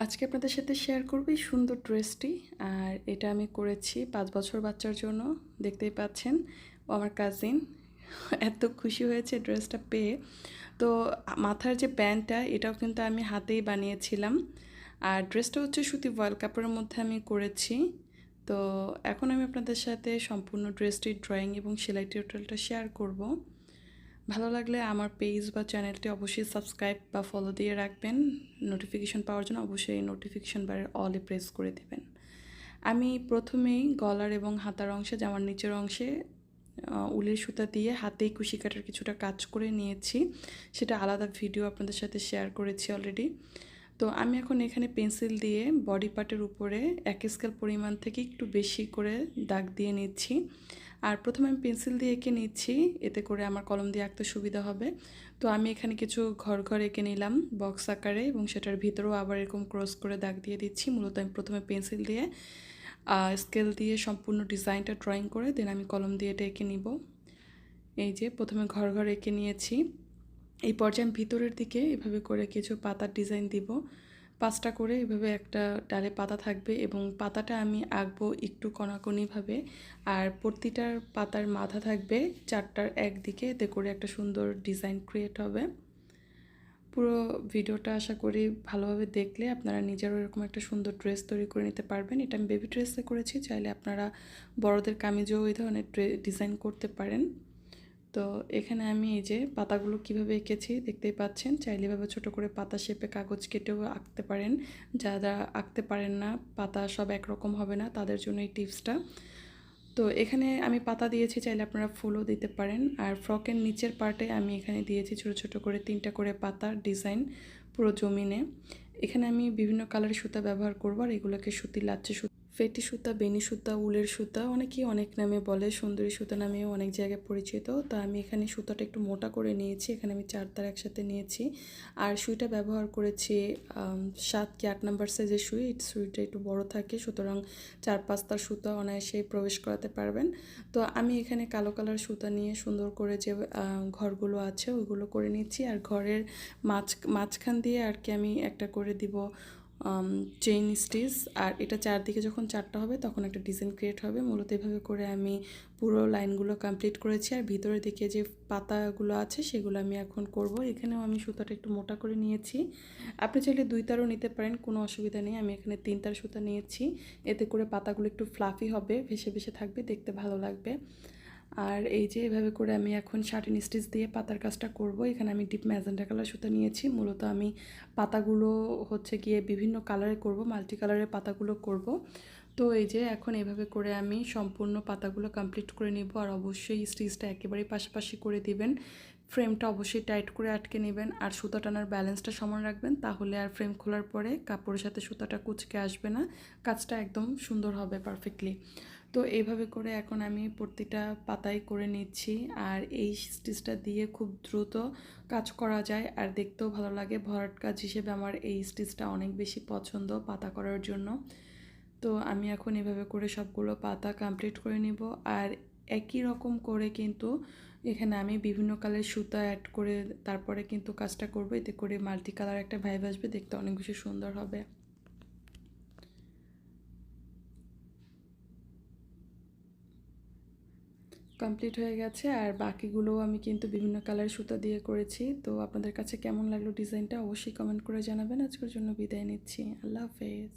আজকে আপনাদের সাথে শেয়ার করব এই সুন্দর ড্রেসটি আর এটা আমি করেছি পাঁচ বছর বাচ্চার জন্য, দেখতেই পাচ্ছেন। আমার কাজিন এত খুশি হয়েছে ড্রেসটা পেয়ে। তো মাথার যে প্যান্টটা এটাও কিন্তু আমি হাতেই বানিয়েছিলাম। আর ড্রেসটা হচ্ছে সুতি ভয়েল কাপড়ের মধ্যে আমি করেছি। তো এখন আমি আপনাদের সাথে সম্পূর্ণ ড্রেসটির ড্রয়িং এবং সেলাই টিউটোরিয়ালটা শেয়ার করব। ভালো লাগলে আমার পেজ বা চ্যানেলটি অবশ্যই সাবস্ক্রাইব বা ফলো দিয়ে রাখবেন। নোটিফিকেশন পাওয়ার জন্য অবশ্যই নোটিফিকেশন বারের অলে প্রেস করে দেবেন। আমি প্রথমেই গলার এবং হাতার অংশে জামার নিচের অংশে উলের সুতা দিয়ে হাতেই কুশি কাটার কিছুটা কাজ করে নিয়েছি। সেটা আলাদা ভিডিও আপনাদের সাথে শেয়ার করেছি অলরেডি তো আমি এখন এখানে পেন্সিল দিয়ে বডি পার্টের উপরে এক স্কেল পরিমাণ থেকে একটু বেশি করে দাগ দিয়ে নিচ্ছি। আর প্রথমে আমি পেন্সিল দিয়ে এঁকে নিচ্ছি, এতে করে আমার কলম দিয়ে আঁকতে সুবিধা হবে। তো আমি এখানে কিছু ঘর ঘর এঁকে নিলাম বক্স আকারে এবং সেটার ভিতরেও আবার এরকম ক্রস করে দাগ দিয়ে দিচ্ছি। মূলত আমি প্রথমে পেন্সিল দিয়ে স্কেল দিয়ে সম্পূর্ণ ডিজাইনটা ড্রয়িং করে দেন আমি কলম দিয়ে এটা এঁকে নিব। এই যে প্রথমে ঘর ঘর এঁকে নিয়েছি। এই পর্যায়ে আমি ভিতরের দিকে এভাবে করে কিছু পাতার ডিজাইন দিব। পাঁচটা করে এভাবে একটা ডালে পাতা থাকবে এবং পাতাটা আমি আঁকবো একটু কণাকণিভাবে আর প্রতিটার পাতার মাথা থাকবে চারটার একদিকে। এতে করে একটা সুন্দর ডিজাইন ক্রিয়েট হবে। পুরো ভিডিওটা আশা করি ভালোভাবে দেখলে আপনারা নিজেরও এরকম একটা সুন্দর ড্রেস তৈরি করে নিতে পারবেন। এটা আমি বেবি ড্রেসে করেছি, চাইলে আপনারা বড়দের কামিজেও এই ধরনের ডিজাইন করতে পারেন। তো এখানে আমি এই যে পাতাগুলো কীভাবে এঁকেছি দেখতেই পাচ্ছেন। চাইলে এভাবে ছোটো করে পাতা শেপে কাগজ কেটেও আঁকতে পারেন। যারা আঁকতে পারেন না, পাতা সব একরকম হবে না, তাদের জন্য এই টিপসটা। তো এখানে আমি পাতা দিয়েছি, চাইলে আপনারা ফুলও দিতে পারেন। আর ফ্রকের নিচের পার্টে আমি এখানে দিয়েছি ছোট ছোট করে তিনটা করে পাতার ডিজাইন পুরো জমিনে। এখানে আমি বিভিন্ন কালারের সুতা ব্যবহার করব, আর এগুলোকে সুতি লাচ্ছে সুতি ফেটি সুতা, বেনি সুতা, উলের সুতা, অনেকেই অনেক নামে বলে, সুন্দরী সুতা নামেও অনেক জায়গায় পরিচিত। তো আমি এখানে সুতাটা একটু মোটা করে নিয়েছি, এখানে আমি চার তার একসাথে নিয়েছি। আর সুইটা ব্যবহার করেছি সাত কি আট নাম্বার সাইজের সুই। সুইটা একটু বড় থাকে, সুতরাং চার পাঁচ তার সুতা অনায়াসেই প্রবেশ করাতে পারবেন। তো আমি এখানে কালো কালার সুতা নিয়ে সুন্দর করে যে ঘরগুলো আছে, ওইগুলো করে নিচ্ছি আর ঘরের মাঝ, মাঝখান দিয়ে আর কি আমি একটা করে দিব চেইন স্টিচ আর এটা চারদিকে যখন চারটা হবে, তখন একটা ডিজাইন ক্রিয়েট হবে। মূলত এভাবে করে আমি পুরো লাইনগুলো কমপ্লিট করেছি, আর ভিতরের দিকে যে পাতাগুলো আছে, সেগুলো আমি এখন করব। এখানেও আমি সুতাটা একটু মোটা করে নিয়েছি। আপনি চাইলে দুই তারও নিতে পারেন, কোনো অসুবিধা নেই। আমি এখানে তিন তার সুতা নিয়েছি। এতে করে পাতাগুলো একটু ফ্লাফি হবে, ভেসে ভেসে থাকবে, দেখতে ভালো লাগবে। আর এই যে এভাবে করে আমি এখন শার্টিন স্টিচ দিয়ে পাতার কাজটা করব, এখানে আমি ডিপ ম্যাজেন্ডা কালার সুতো নিয়েছি। মূলত আমি পাতাগুলো হচ্ছে গিয়ে বিভিন্ন কালারে করব মাল্টি কালারের পাতাগুলো করব। তো এই যে এখন এভাবে করে আমি সম্পূর্ণ পাতাগুলো কমপ্লিট করে নেব আর অবশ্যই স্টিচটা একেবারেই পাশাপাশি করে দিবেন। ফ্রেমটা অবশ্যই টাইট করে আটকে নেবেন আর সুতা টানার ব্যালেন্সটা সমান রাখবেন তাহলে আর ফ্রেম খোলার পরে কাপড়ের সাথে সুতাটা কুচকে আসবে না, কাজটা একদম সুন্দর হবে পারফেক্টলি তো এইভাবে করে এখন আমি প্রতিটা পাতাই করে নিচ্ছি আর এই স্টিচটা দিয়ে খুব দ্রুত কাজ করা যায় আর দেখতেও ভালো লাগে। ভরাট কাজ হিসেবে আমার এই স্টিচটা অনেক বেশি পছন্দ পাতা করার জন্য। তো আমি এখন এভাবে করে সবগুলো পাতা কমপ্লিট করে নিব। আর একই রকম করে কিন্তু এখানে আমি বিভিন্ন কালারের সুতা অ্যাড করে তারপরে কিন্তু কাজটা করব। এতে করে মাল্টি কালার একটা ভাইব আসবে, দেখতে অনেক বেশি সুন্দর হবে। কমপ্লিট হয়ে গেছে। আর বাকিগুলোও আমি কিন্তু বিভিন্ন কালারের সুতা দিয়ে করেছি। তো আপনাদের কাছে কেমন লাগল ডিজাইনটা অবশ্যই কমেন্ট করে জানাবেন। আজকের জন্য বিদায় নিচ্ছি। আল্লাহ হাফেজ।